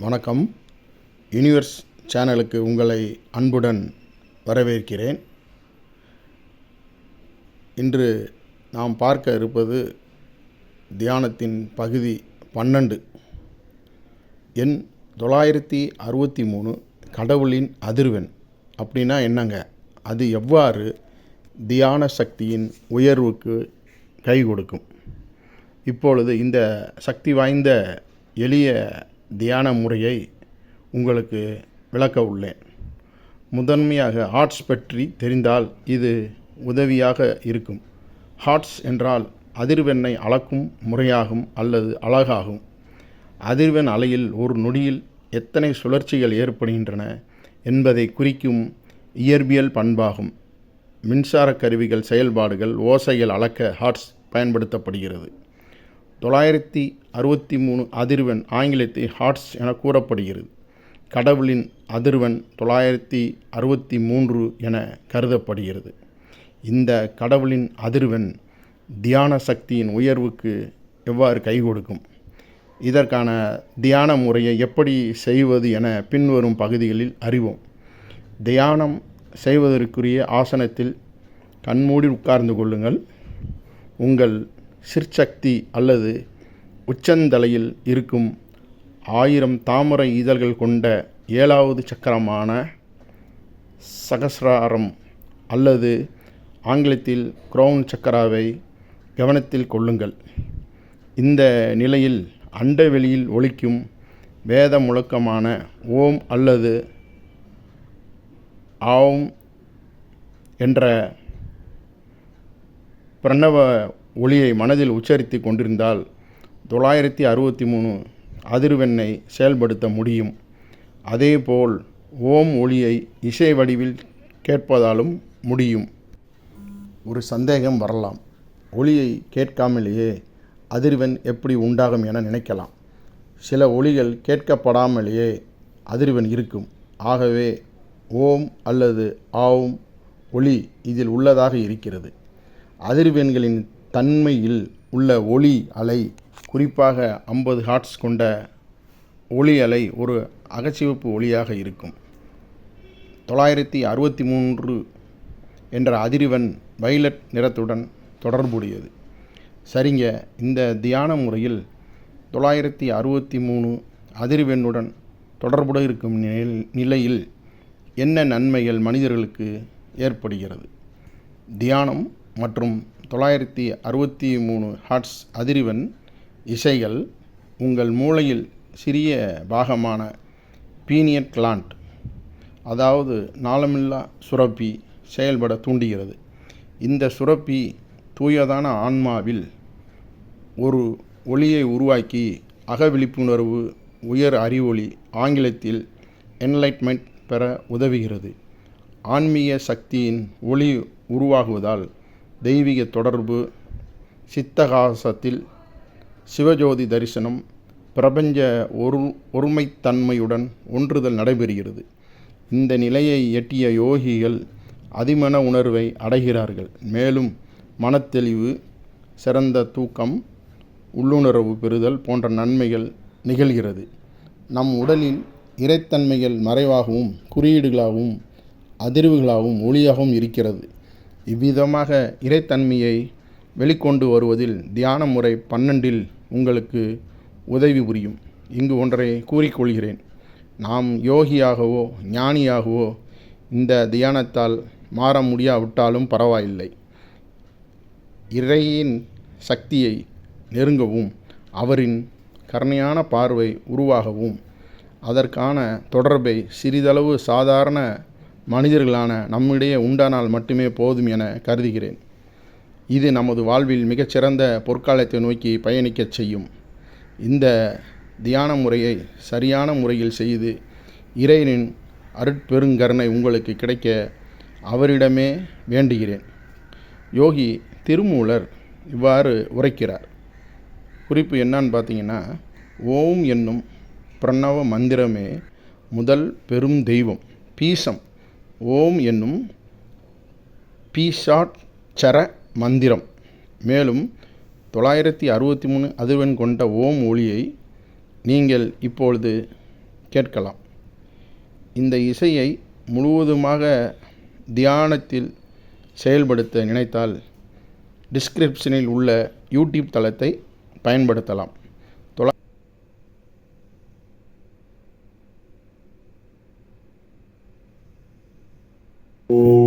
வணக்கம். யூனிவர்ஸ் சேனலுக்கு உங்களை அன்புடன் வரவேற்கிறேன். இன்று நாம் பார்க்க இருப்பது தியானத்தின் பகுதி பன்னெண்டு. எண் தொள்ளாயிரத்தி அறுபத்தி மூணு கடவுளின் அதிர்வெண் அப்படின்னா என்னங்க? அது எவ்வாறு தியான சக்தியின் உயர்வுக்கு கை கொடுக்கும்? இப்பொழுது இந்த சக்தி வாய்ந்த எளிய தியான முறையை உங்களுக்கு விளக்க உள்ளேன். முதன்மையாக ஹார்ட்ஸ் பற்றி தெரிந்தால் இது உதவியாக இருக்கும். ஹார்ட்ஸ் என்றால் அதிர்வெண்ணை அளக்கும் முறையாகும் அல்லது அழகாகும். அதிர்வெண் அலையில் ஒரு நொடியில் எத்தனை சுழற்சிகள் ஏற்படுகின்றன என்பதை குறிக்கும் இயற்பியல் பண்பாகும். மின்சார கருவிகள் செயல்பாடுகள் ஓசைகள் அளக்க ஹார்ட்ஸ் பயன்படுத்தப்படுகிறது. தொள்ளாயிரத்தி அறுபத்தி மூணு அதிர்வெண் ஆங்கிலத்தை ஹார்ட்ஸ் என கூறப்படுகிறது. கடவுளின் அதிர்வெண் தொள்ளாயிரத்தி அறுபத்தி மூன்று என கருதப்படுகிறது. இந்த கடவுளின் அதிர்வெண் தியான சக்தியின் உயர்வுக்கு எவ்வாறு கை கொடுக்கும்? இதற்கான தியான முறையை எப்படி செய்வது என பின்வரும் பகுதிகளில் அறிவோம். தியானம் செய்வதற்குரிய ஆசனத்தில் கண்மூடி உட்கார்ந்து கொள்ளுங்கள். உங்கள் சிற்சக்தி அல்லது உச்சந்தலையில் இருக்கும் ஆயிரம் தாமரை இதழ்கள் கொண்ட ஏழாவது சக்கரமான சகசிராரம் அல்லது ஆங்கிலத்தில் க்ரௌன் சக்கராவை கவனத்தில் கொள்ளுங்கள். இந்த நிலையில் அண்டவெளியில் ஒழிக்கும் வேத முழக்கமான ஓம் அல்லது ஆம் என்ற பிரணவ ஒளியை மனதில் உச்சரித்து கொண்டிருந்தால் தொள்ளாயிரத்தி அறுபத்தி மூணு அதிர்வெண்ணை செயல்படுத்த முடியும். அதேபோல் ஓம் ஒளியை இசை வடிவில் கேட்பதாலும் முடியும். ஒரு சந்தேகம் வரலாம். ஒளியை கேட்காமலேயே அதிர்வெண் எப்படி உண்டாகும் என நினைக்கலாம். சில ஒளிகள் கேட்கப்படாமலேயே அதிர்வெண் இருக்கும். ஆகவே ஓம் அல்லது ஆவும் ஒளி இதில் உள்ளதாக இருக்கிறது. அதிர்வெண்களின் தன்மையில் உள்ள ஒளி அலை குறிப்பாக ஐம்பது ஹார்ட்ஸ் கொண்ட ஒளி அலை ஒரு அகச்சிவப்பு ஒளியாக இருக்கும். தொள்ளாயிரத்தி அறுபத்தி மூன்று என்ற அதிர்வெண் வைலட் நிறத்துடன் தொடர்புடையது. சரிங்க இந்த தியான முறையில் தொள்ளாயிரத்தி அறுபத்தி மூணு அதிர்வெண்ணுடன் தொடர்புடைய இருக்கும் நிலையில் என்ன நன்மைகள் மனிதர்களுக்கு ஏற்படுகிறது? தியானம் மற்றும் தொள்ளாயிரத்தி அறுபத்தி மூணு ஹார்ட்ஸ் அதிர்வெண் இசைகள் உங்கள் மூளையில் சிறிய பாகமான பீனியட் கிளாண்ட் அதாவது நாளமில்லா சுரப்பி செயல்பட தூண்டுகிறது. இந்த சுரப்பி தூயதான ஆன்மாவில் ஒரு ஒளியை உருவாக்கி அக விழிப்புணர்வு உயர் அறிவொளி ஆங்கிலத்தில் என்லைட்மெண்ட் பெற உதவுகிறது. ஆன்மீக சக்தியின் ஒளி உருவாகுவதால் தெய்வீக தொடர்பு சித்தகாசத்தில் சிவஜோதி தரிசனம் பிரபஞ்ச ஒரு ஒருமைத்தன்மையுடன் ஒன்றுதல் நடைபெறுகிறது. இந்த நிலையை எட்டிய யோகிகள் அதிமன உணர்வை அடைகிறார்கள். மேலும் மனத்தெளிவு சிறந்த தூக்கம் உள்ளுணர்வு பெறுதல் போன்ற நன்மைகள் நிகழ்கிறது. நம் உடலில் இறைத்தன்மைகள் மறைவாகவும் குறியீடுகளாகவும் அதிர்வுகளாகவும் ஒளியாகவும் இருக்கிறது. இவ்விதமாக இறைத்தன்மையை வெளிக்கொண்டு வருவதில் தியான முறை பன்னெண்டில் உங்களுக்கு உதவி புரியும். இங்கு ஒன்றை கூறிக்கொள்கிறேன் நாம் யோகியாகவோ ஞானியாகவோ இந்த தியானத்தால் மாற முடியாவிட்டாலும் பரவாயில்லை. இறையின் சக்தியை நெருங்கவும் அவரின் கருணையான பார்வை உருவாகவும் அதற்கான தொடர்பை சிறிதளவு சாதாரண மனிதர்களான நம்மிடையே உண்டானால் மட்டுமே போதும் என கருதுகிறேன். இது நமது வாழ்வில் மிகச்சிறந்த பொற்காலத்தை நோக்கி பயணிக்கச் செய்யும். இந்த தியான முறையை சரியான முறையில் செய்து இறைவனின் அருட்பெருங்கருணை உங்களுக்கு கிடைக்க அவரிடமே வேண்டுகிறேன். யோகி திருமூலர் இவ்வாறு உரைக்கிறார். குறிப்பு என்னான்னு பார்த்தீங்கன்னா ஓம் என்னும் பிரணவ மந்திரமே முதல் பெரும் தெய்வம் பீசம். ஓம் என்னும் பீஷாட்சர மந்திரம். மேலும் தொள்ளாயிரத்தி அறுபத்தி மூணு அதிர்வெண் கொண்ட ஓம் ஒளியை நீங்கள் இப்பொழுது கேட்கலாம். இந்த இசையை முழுவதுமாக தியானத்தில் செயல்படுத்த நினைத்தால் டிஸ்கிரிப்ஷனில் உள்ள யூடியூப் தளத்தை பயன்படுத்தலாம். Oh.